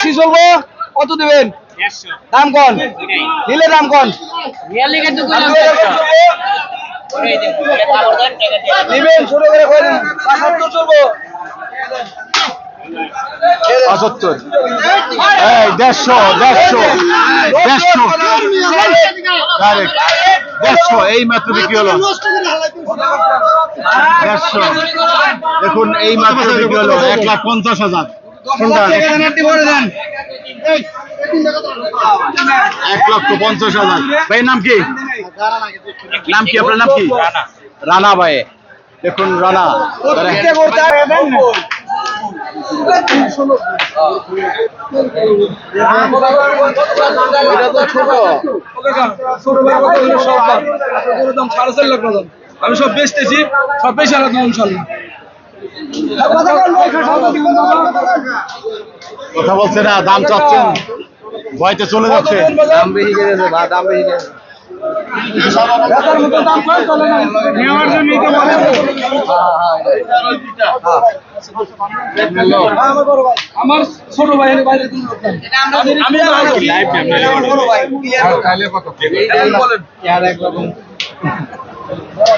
কি চলবো? কত দেবেন? দাম কন? নিলে দাম কন? নিবেন করে চলবো। পঁচাত্তর। এই দেড়শো দেড়শো দেড়শো। দেড়শো এই মাত্র বিক্রি হলো। দেড়শো। দেখুন এই মাত্র বিক্রি হলো এক লাখ পঞ্চাশ হাজার। কোনটা? এক লক্ষ পঞ্চাশ হাজার। ভাইয়ের নাম কি? নাম কি? আপনার নাম কি? রানা। ভাই। দেখুন রানা। আমি সব বেচতেছি সব বেশি আলাদা ইনশাল্লাহ। কথা বলছে না দাম চাচ্ছেন। ভয়তে চলে যাচ্ছে। দাম বেশি গেছে বা দাম বেশি গেছে নেওয়ার আমার ছোট ভাই বাইরে আমি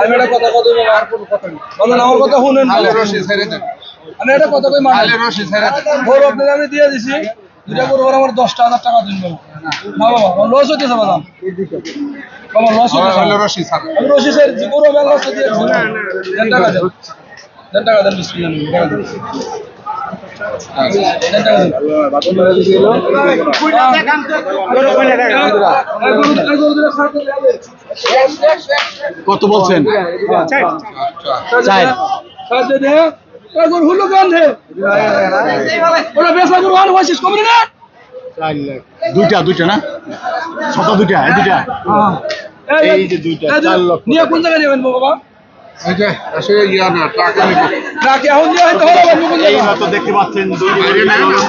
আমি একটা কথা কত আর কোনো কথা নেই। বলেন আমার কথা শুনেন আমি একটা কথা কই মানে গরু আপনাদের আমি দিয়ে দিছি। দুটা গরু আমার দশটা হাজার টাকা দিন না বাবা লস হইতেছে বাবা। আমার লস হইতেছে আমি রশি স্যার যে গরু আমি লস দিয়েছি। দেন টাকা দেন। দেন টাকা দেন বিসমিল্লাহ কত বলছেন? চার। হুলো গন্ধে ওরা বেসা গরু আর হয়েছিস কমরে না দুইটা দুইটা না? ছোট দুইটা দুইটা। এই যে দুইটা, চার লক্ষ নিয়ে কোন জায়গায় নেবেন বাবা? ট্রাকে এখন নিয়ে হয়তো হলো বাবু কোন এই জায়গায়? মতো দেখতে পাচ্ছেন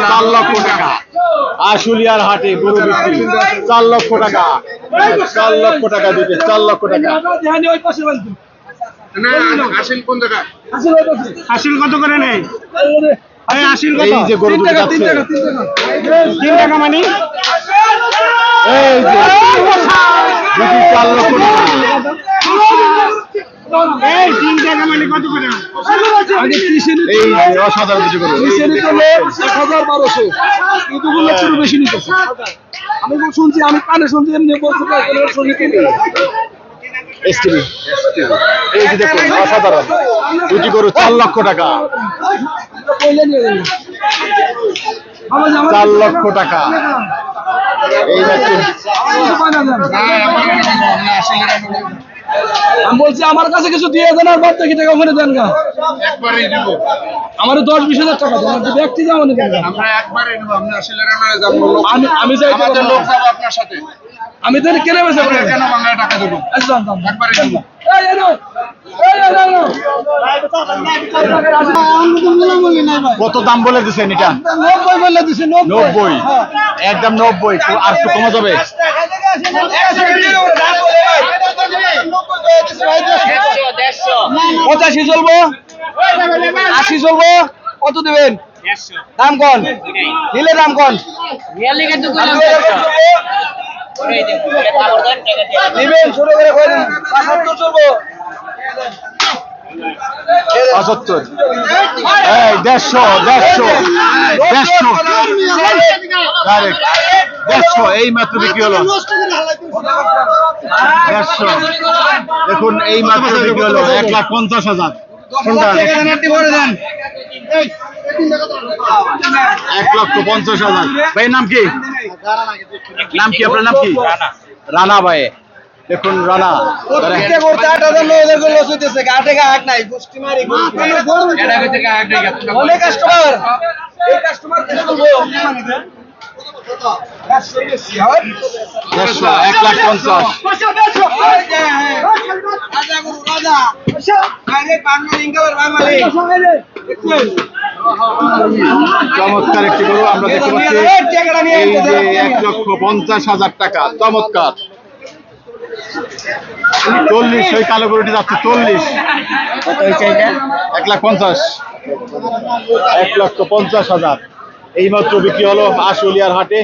চার লক্ষ টাকা। আশুলিয়ার হাটে গরু বিক্রি। চার লক্ষ টাকা। চার লক্ষ টাকা দিতে চার লক্ষ টাকা। আসিল কত করে নেই এই আসিল কত? এই যে গরু। তিন টাকা মানে? এই যে চার লক্ষ টাকা আমি তো শুনছি আমি কানে শুনছি এমনি বলছে। এসটিভি এই যে দেখুন অসাধারণ। দুটি গরু চার লক্ষ টাকা। চার লক্ষ টাকা। এই দেখুন। আমি বলছি আমার কাছে কিছু দিয়ে দেন আর বাদ বাকি টাকা ওখানে দেন গা। আমার দশ বিশ হাজার টাকা দেন ব্যক্তি যাও দেন গা। আমি আমি চাই আমি তো কেনে এই এই নাও। এই এই নাও, নাও। কত দাম বলে দিচ্ছেন এটা? নব্বই বলে দিছে নব্বই। একদম নব্বই। আর একটু কমা যাবে? পঁচাশি চলবো? আশি চলবো? কত দেবেন? দাম কন? নিলে দাম কন? নিবেন ছোট করে করেন পাঁচাত্তর চলবো। পঁচাত্তর। এই দেড়শো দেড়শো দেড়শো। ডাইরেক্ট দেড়শো এই মাত্র বিক্রি হলো। দেড়শো। দেখুন এই মাত্র বিক্রি হলো এক লাখ পঞ্চাশ হাজার। এক লক্ষ পঞ্চাশ হাজার। ভাইয়ের নাম কি? নাম কি? আপনার নাম কি? রানা। ভাই। দেখুন রানা। অনেক কাস্টমার এই কাস্টমার দেড়শো এক লাখ পঞ্চাশ চমৎকার একটি গরু আমরা দেখতে পাচ্ছি। এই যে এক লক্ষ পঞ্চাশ হাজার টাকা চমৎকার। চল্লিশ ওই কালো গরুটি যাচ্ছে চল্লিশ। এক লাখ পঞ্চাশ। এক লক্ষ পঞ্চাশ হাজার। এইমাত্র বিক্রি হলো আশুলিয়ার হাটে।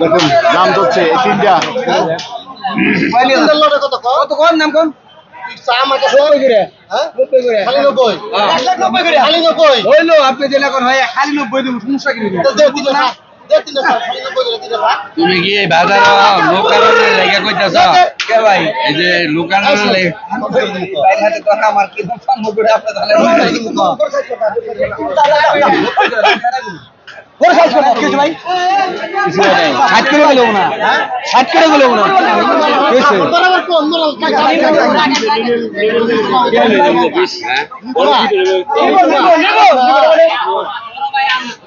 দেখুন দাম চলছে এই তিনটা। কত কোন নাম কোন হইল আপনি যেটা কোন হয় খালি নব্বই দেবো সমস্যা কি? তুমি কি এই বাজার লোকাল লেগে কইতাছ? কে ভাই? এই যে লোকাল লেগে আমার কি নব্বই আপনার ষাট করে গেলেও না। ষাট করে গেলেও না।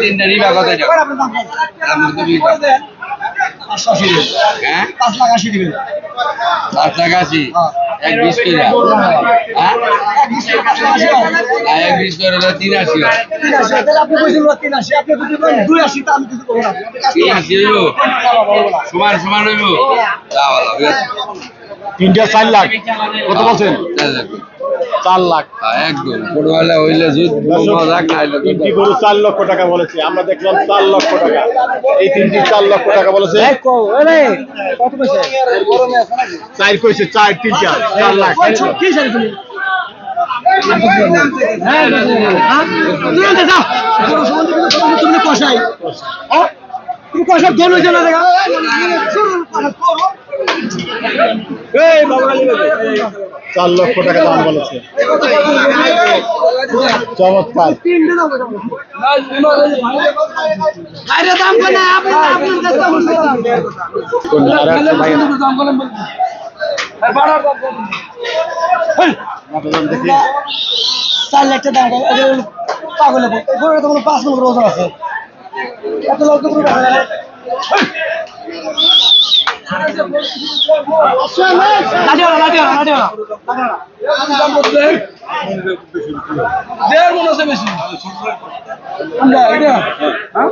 তিনটা নিবা কত হ্যাঁ? পাঁচ লাখ আশি দিবেন। পাঁচ লাখ আশি। এক বিশ করে। হ্যাঁ? এক বিশ করে হলো তিন আশি তিন আশি হইব? সমান সমান হইব? তিনটা চার লাখ। কত বলছেন? চার লাখ। হ্যাঁ, একদম। ছোটবেলা হইলে তিনটি গরু চার লক্ষ টাকা বলেছে। আমরা দেখলাম চার লক্ষ টাকা। এই তিনটি চার লক্ষ টাকা বলেছে। চার কইছে চার তিনটা চার লাখ। কষাই দোল হয়েছে না দেখা? চার লক্ষ টাকা দাম বলেছে। চমৎকার। পাগল পাঁচ মন ওজন আছে। এত লোক তো গরু দেখা যায় না। লাঠিও না, লাঠিও না, লাঠিও না। দেড় মন আছে বেশি এটা? হ্যাঁ?